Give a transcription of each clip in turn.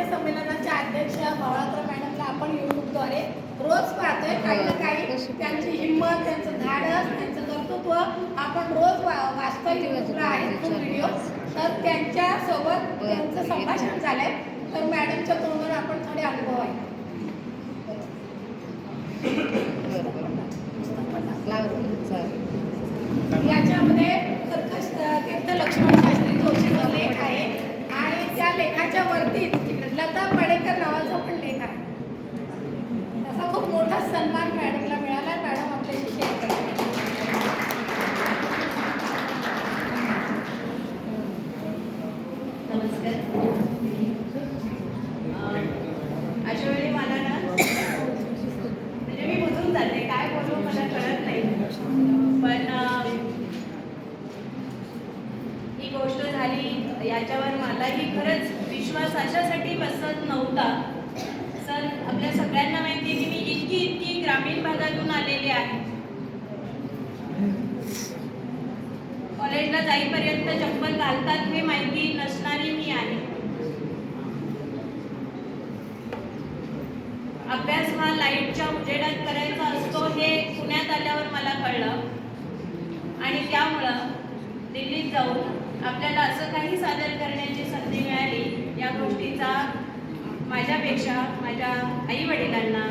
साहित्य संमेलनाच्या अध्यक्ष भवाळकर मॅडमला आपण युट्यूबद्वारे रोज पाहतोय काही ना काही त्यांची हिंमत त्यांचं धाडस त्यांचं कर्तृत्व आपण रोज वाचतोय युट्यूबला व्हिडिओ तर त्यांच्यासोबत त्यांचं संभाषण झालंय. तर मॅडमच्या तोंडून आपण थोडे अनुभव आहे याच्यामध्ये कर्कश तीर्थ लक्ष्मण शास्त्री जोशीचा लेख आहे. आणि त्या लेखाच्या वरती लता पडेकर नावाचा पण लेख आहे त्याचा खूप मोठा सन्मान मॅडमला मिळाला मॅडम आपल्याशी शेअर करते नमस्कार. अशा वेळी मला ना म्हणजे मी बुजून जाते काय बोलू मला कळत नाही. पण ही गोष्ट झाली याच्यावर मलाही खरंच विश्वास अशासाठी बसत नव्हता. सर आपल्या सगळ्यांना माहिती आहे की मी इतकी इतकी ग्रामीण भागातून आलेली आहे. कॉलेजला जाईपर्यंत चप्पल घालतात हे माहिती नसणारी मी आहे. अभ्यास हा लाईटच्या उजेडात करायचा असतो हे पुण्यात आल्यावर मला कळलं. आणि त्यामुळं दिल्लीत जाऊन आपल्याला असं काही सादर करण्याची संधी मिळाली या गोष्टीचा माझ्यापेक्षा माझ्या आई वडिलांना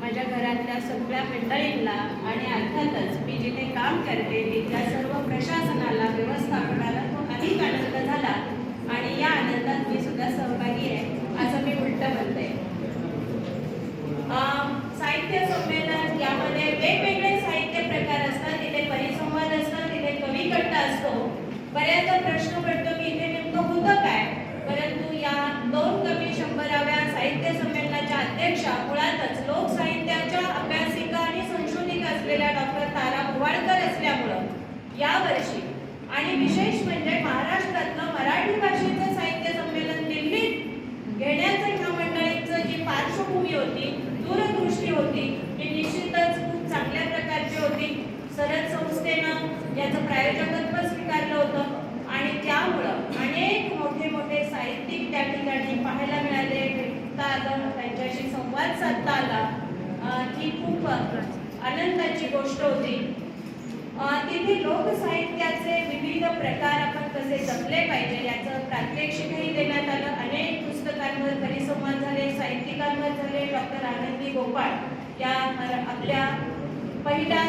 माझ्या घरातल्या सगळ्या मंडळींना आणि अर्थातच मी जिथे काम करते तिथल्या सर्व प्रशासनाला व्यवस्थापनाला तो अधिक आनंद झाला. आणि या आनंदात मी सुद्धा सहभागी आहे असं मी उलट म्हणते. अं, साहित्य संमेलन यामध्ये वेगवेगळे साहित्य प्रकार असतात तिथे परिसंवाद असतात तिथे कवी कट्टा असतो. बऱ्याचदा प्रश्न पडतो की इथे नेमकं होतं काय परंतु या दोन कवी शंभराव्या साहित्य संमेलनाच्या अध्यक्षा मुळातच लोकसाहित्याच्या अभ्यासिका आणि संशोधिका असलेल्या डॉक्टर तारा भुवाळकर असल्यामुळं यावर्षी आणि विशेष म्हणजे महाराष्ट्रातलं मराठी भाषेचं साहित्य संमेलन दिल्लीत घेण्याचं ह्या मंडळींचं जी पार्श्वभूमी होती दूरदृष्टी होती ही निश्चितच खूप चांगल्या प्रकारची होती. सरद संस्थेनं याचं प्रायोजकत्व स्वीकारलं होतं आणि त्यामुळं अनेक मोठे मोठे साहित्यिक त्या ठिकाणी पाहायला मिळाले. भेटता आलं त्यांच्याशी संवाद साधता आला. ही खूप आनंदाची गोष्ट होती. तिथे लोकसाहित्याचे विविध प्रकार आपण कसे जपले पाहिजे याचं प्रात्यक्षिकही देण्यात आलं. अनेक पुस्तकांवर परिसंवाद झाले साहित्यिकांवर झाले. डॉक्टर आनंदी गोपाळ या आपल्या पहिल्या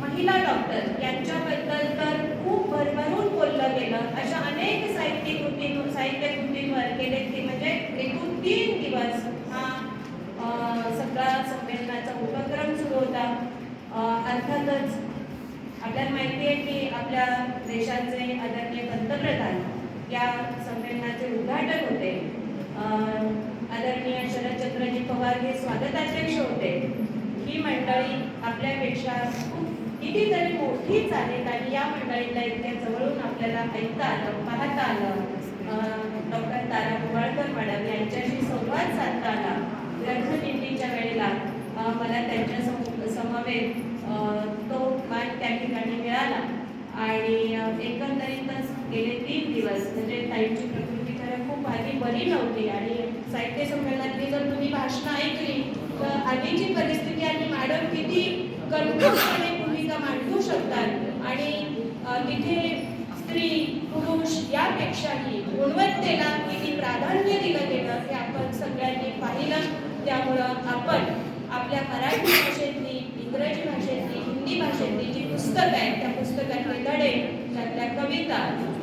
महिला डॉक्टर यांच्याबद्दल तर खूप भरभरून बोललं गेलं. अशा अनेक साहित्य कृतीतून साहित्य कृतींवर गेले की म्हणजे एकूण तीन दिवस हा सगळा संमेलनाचा उपक्रम सुरू होता. अर्थातच आपल्याला माहिती आहे की आपल्या देशाचे आदरणीय पंतप्रधान या संमेलनाचे उद्घाटक होते. आदरणीय शरदचंद्रजी पवार हे स्वागताध्यक्ष होते. ही मंडळी आपल्यापेक्षा खूप कितीतरी मोठीच आहेत आणि या मंडळीला इतक्या जवळून आपल्याला ऐकता आलं पाहता आलं अं, डॉक्टर तारा कुवाळकर मॅडम यांच्याशी संवाद साधता आला ग्रंथदिंडीच्या वेळेला अं, मला त्यांच्या सम- समवेत अं, तो मान त्या ठिकाणी मिळाला आणि एकंदरीतच गेले तीन दिवस म्हणजे ताईंची प्रकृती खरं खूप आधी बरी नव्हती आणि साहित्य संमेलनातली जर तुम्ही भाषणं ऐकली तर आधीची परिस्थिती आणि मॅडम किती कणखरपणे भूमिका मांडू शकतात आणि तिथे स्त्री पुरुष यापेक्षाही गुणवत्तेला किती प्राधान्य दिलं गेलं हे आपण सगळ्यांनी पाहिलं. त्यामुळं आपण आपल्या मराठी भाषेतली इंग्रजी भाषेतली हिंदी भाषेतली जी पुस्तकं आहेत त्या पुस्तकातले धडे त्यातल्या कविता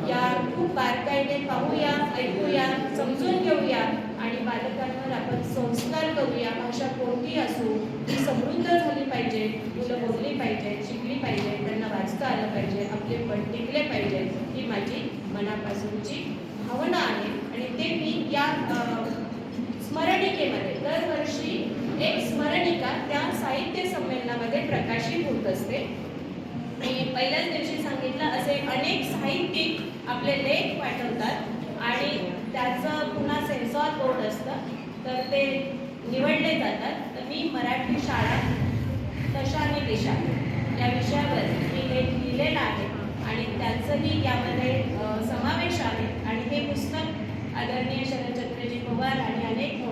या खूप बारकाईने पाहूया ऐकूया समजून घेऊया आणि बालकांवर आपण संस्कार करूया. भाषा कोणती असू ती समृद्ध झाली पाहिजे मुलं बोलली पाहिजे शिकली पाहिजे त्यांना वाचता आलं पाहिजे आपले पण टिकले पाहिजे ही माझी मनापासूनची भावना आहे. आणि ते मी या स्मरणिकेमध्ये दरवर्षी एक स्मरणिका त्या साहित्य संमेलनामध्ये प्रकाशित होत असते. मी पहिल्याच दिवशी सांगितलं असे अनेक साहित्यिक आपले लेख पाठवतात आणि त्याचं पुन्हा सेन्सॉर बोर्ड असतं तर ते निवडले जातात. तर मी मराठी शाळा तशा आणि दिशा या विषयावर मी लेख लिहिलेला आहे आणि त्याचंही यामध्ये समावेश आहे. आणि हे पुस्तक आदरणीय शरदचंद्रजी पवार आणि अनेक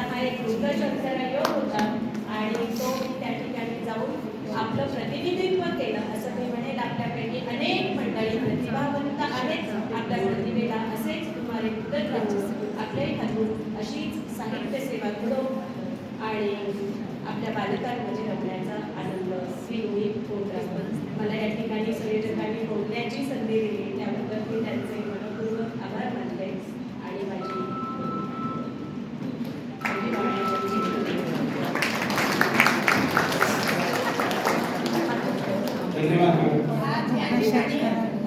हा एक उत्कर्ष असणारा योग होता आणि तो त्या ठिकाणी जाऊन आपलं प्रतिनिधित्व केलं असं मी म्हणेल. आपल्यापैकी अनेक मंडळी प्रतिभावंत आहेत. आपल्या प्रतिभेला असेच तुम्हाला उत्तर आपल्याही हातून अशीच साहित्य सेवा घडो आणि आपल्या बालकांमध्ये रमण्याचा आनंद स्वीकृती होत मला या ठिकाणी संयोजकांनी बोलण्याची संधी दिली. त्याबद्दल मी त्यांचे आज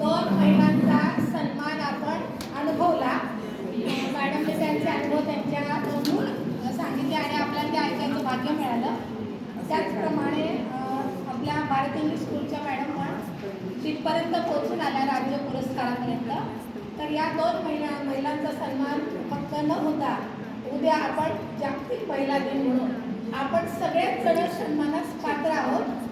दोन महिलांचा सन्मान आपण अनुभवला. मॅडमने त्यांचे अनुभव त्यांच्या तोंडून सांगितले आणि आपल्याला ते ऐकायचं भाग्य मिळालं. त्याचप्रमाणे आपल्या भारत इंग्लिश स्कूलच्या मॅडम पण तिथपर्यंत पोहोचून आल्या राज्य पुरस्कारापर्यंत. तर या दोन महिला महिलांचा सन्मान फक्त न होता उद्या आपण जागतिक महिला दिन म्हणून आपण सगळ्यात जण सन्मानास पात्र आहोत.